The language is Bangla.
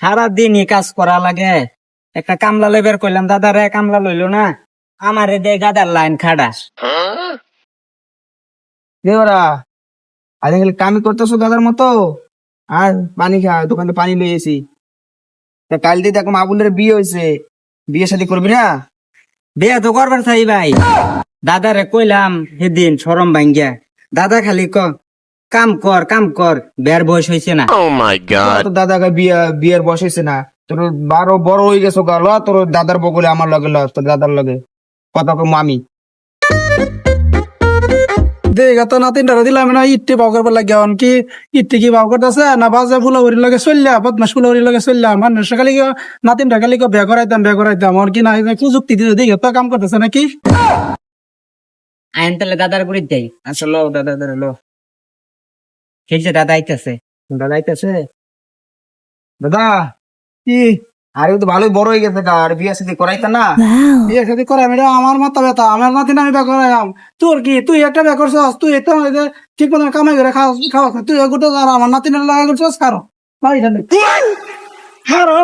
সারাদিনই কাজ করা লাগে। একটা কামলা লেবের কইলাম দাদা রে, কামলা লইলো না? আমারে দে গাদার লাইন খাড়া দেওরা আজকাল কামি করতেছো দাদার মতো? আর পানি খা, দোকানে পানি লই এসি। তা কাল দিয়ে দেখো আবুলের বিয়ে হয়েছে। বিয়ে শাদী করবি না? বিয়া তো করবার চাই ভাই। দাদারে কইলাম সেদিন সরম ভাঙ্গিয়া। দাদা খালি ক কাম কর কাম কর। বের বয়স হয়েছে না। Oh my god. তোর দাদাকে বিয়ে বিয়ের বসেছে না। তোর বারো বড় হয়ে গেছো গা। ল তোর দাদার বগলে আমার লগে ল তোর দাদার লগে। কথা কম আমি। দেখা তো নাতিন ডারা দিলাম না ইটটি বাউ করবার লাগে এখন কি? ইটটি কি বাউ করতেছে? না বাজে লগে চললা বদমাস ফুলাউরি লগে চললা। মানুষ খালি নাতিন খালি বে করাইতাম বে করাইতাম। আর কি না প্রযুক্তি দিতে দেখে তো কাম করতেছে নাকি? আইন তাহলে দাদার গুড়ি দেই। আসলে দাদা দাদা লো। সেই যে দাদা আইতেছে। দাদা আইতেছে? দাদা কি? আরে তো ভালোই বড় হয়ে গেছে গা, আর বিয়ে শাদী করাইতা না। বিয়ে শাদি করাই মেয়েটা আমার মাথা ব্যথা আমার নাতিন আমি বে করাইলাম। তোর কি তুই একটা বে করছস? তুই এটা ঠিক মতো কামাই করে খাওয়া খাওয়া তুই গোটা আর আমার নাতিনের লাগা করছস? কারও ভাই হারো